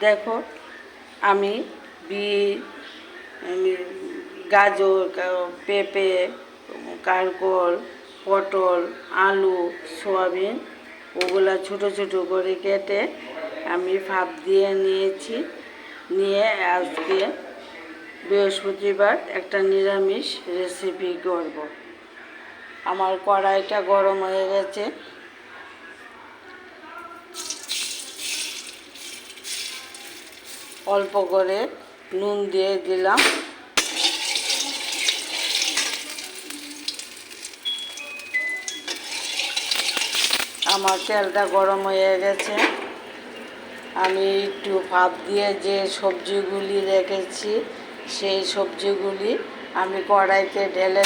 দেখো, আমি আমি গাজর পেঁপে কারকল পটল, আলু, সয়াবিন, ওগুলা ছোট ছোট করে কেটে আমি ভাপ দিয়ে নিয়েছি। নিয়ে আজকে বৃহস্পতিবার একটা নিরামিষ রেসিপি করব। আমার কড়াইটা গরম হয়ে গেছে। অল্প করে নুন দিয়ে দিলাম। আমার তেলটা গরম হয়ে গেছে। আমি একটু ভাপ দিয়ে যে সবজিগুলি রেখেছি, সেই সবজিগুলি আমি কড়াইতে ঢেলে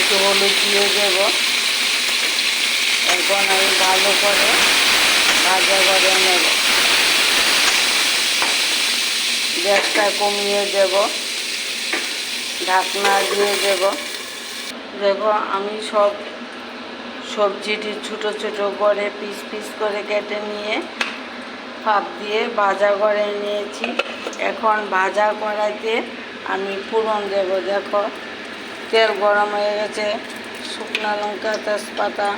একটু হলুদ দিয়ে দেব। এখন আমি ভালো করে ভাজা করে নেব গ্যাসটা কমিয়ে দেব, ঢাকনা দিয়ে দেব। দেখো আমি সব সবজিটি ছোট ছোট করে পিস পিস করে কেটে নিয়ে ভাপ দিয়ে ভাজা করে নিয়েছি। এখন ভাজা করাইতে আমি ফোড়ন দেবো, দেখো। তেল গরম হয়ে গেছে, শুকনো লঙ্কা তেজপাতা।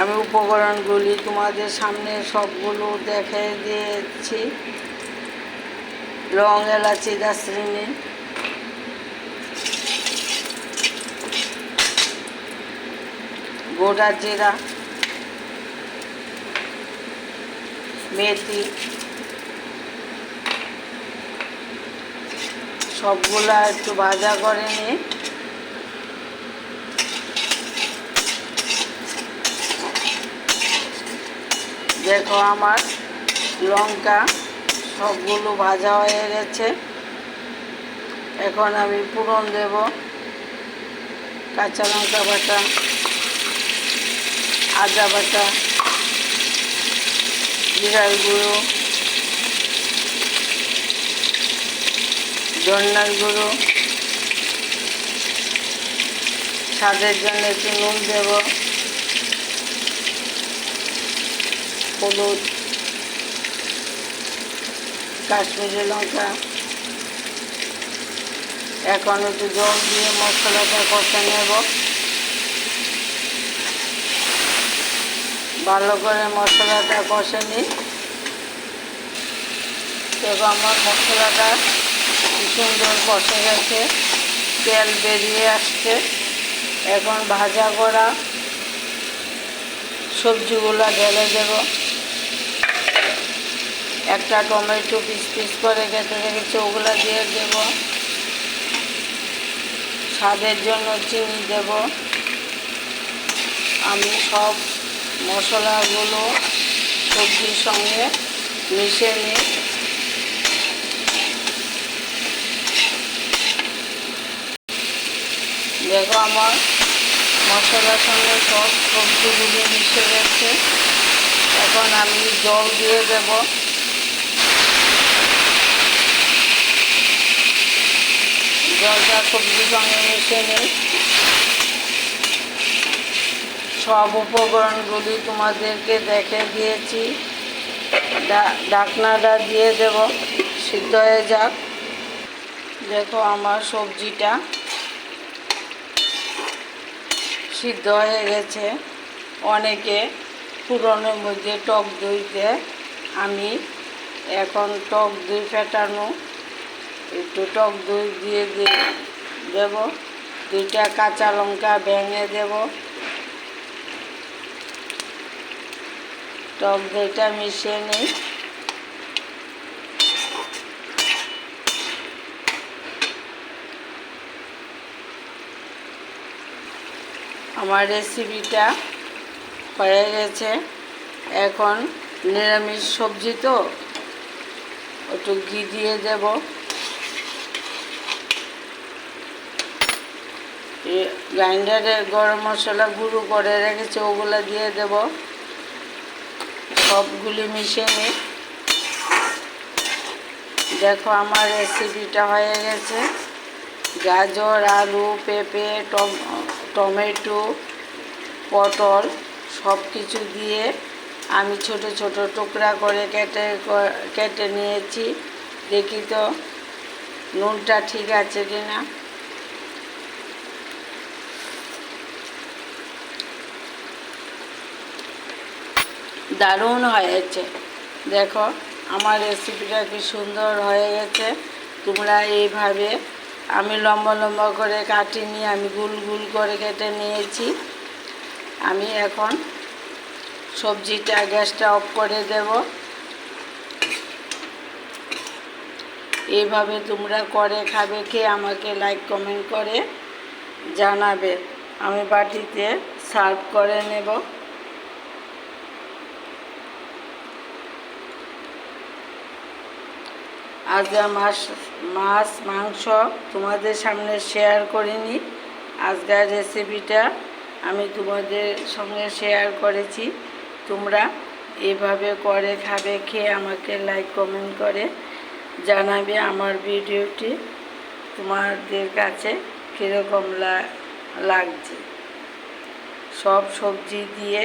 আমি উপকরণগুলি তোমাদের সামনে সবগুলো দেখে দিয়েছি। লং এলাচি দারচিনি গোটা জিরা। মেথি। সবগুলা একটু ভাজা করে নিয়ে দেখো আমার লঙ্কা সবগুলো ভাজা হয়ে গেছে। এখন আমি পুরন দেব। কাঁচা লঙ্কা বাটা, আদা বাটা, জিরার গুঁড়ো, ধন্যার গুঁড়ো। স্বাদের জন্য একটু নুন দেব। হলুদ, কাশ্মীরি লঙ্কা এখন একটু জল দিয়ে মশলাটা কষে নেব। ভালো করে মশলাটা কষে নিই। দেখো আমার মশলাটা সুন্দর কষে গেছে, তেল বেরিয়ে আসছে। এখন ভাজা করা সবজিগুলো ঢেলে দেব। একটা টমেটো পিস পিস করে কেটে রেখেছি, ওগুলো দিয়ে দেব। স্বাদের জন্য চিনি দেব। আমি সব মশলাগুলো সবজির সঙ্গে মিশে নিই। দেখো আমার মশলার সঙ্গে সব সবজিগুলি মিশে গেছে। এখন আমি জল দিয়ে দেব। সবজির সঙ্গে মিশে নিই সব উপকরণগুলি তোমাদেরকে দেখে দিয়েছি। ডা- ঢাকনাটা দিয়ে দেব, সিদ্ধ হয়ে যাক। দেখো আমার সবজিটা সিদ্ধ হয়ে গেছে। অনেকে পুরনোর মধ্যে টক দই দেয় আমি এখন টক দই ফেটানো একটু টক দই দিয়ে দেব। দুইটা কাঁচা লঙ্কা ভেঙে দেব। টক দইটা মিশিয়ে নিই। আমার রেসিপিটা হয়ে গেছে। এখন নিরামিষ সবজি তো, একটু ঘি দিয়ে দেব। গ্রাইন্ডারে গরম মশলা গুঁড়ো করে রেখেছে, ওগুলো দিয়ে দেব। সবগুলি মিশিয়ে নিই। দেখো আমার রেসিপিটা হয়ে গেছে। গাজর, আলু, পেঁপে, টম- টমেটো, পটল সব কিছু দিয়ে আমি ছোট ছোট টুকরা করে কেটে কেটে নিয়েছি। দেখি তো নুনটা ঠিক আছে কি দারুণ হয়েছে দেখো, আমার রেসিপিটা কি সুন্দর হয়ে গেছে। তোমরা এইভাবে আমি লম্বা লম্বা করে কাটিনি, আমি গুল গুল করে কেটে নিয়েছি। আমি এখন সবজিটা, গ্যাসটা অফ করে দেব। এইভাবে তোমরা করে খাবে, খেয়ে আমাকে লাইক কমেন্ট করে জানাবে। আমি বাটিতে সার্ভ করে নেব। আজ মাছ মাছ, মাংস তোমাদের সামনে শেয়ার করিনি। আজকের রেসিপিটা আমি তোমাদের সঙ্গে শেয়ার করেছি। তোমরা এভাবে করে খাবে, খেয়ে আমাকে লাইক কমেন্ট করে জানাবে আমার ভিডিওটি তোমাদের কাছে কীরকম লাগছে? সব সবজি দিয়ে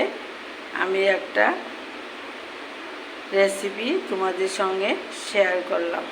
আমি একটা রেসিপি তোমাদের সঙ্গে শেয়ার করলাম।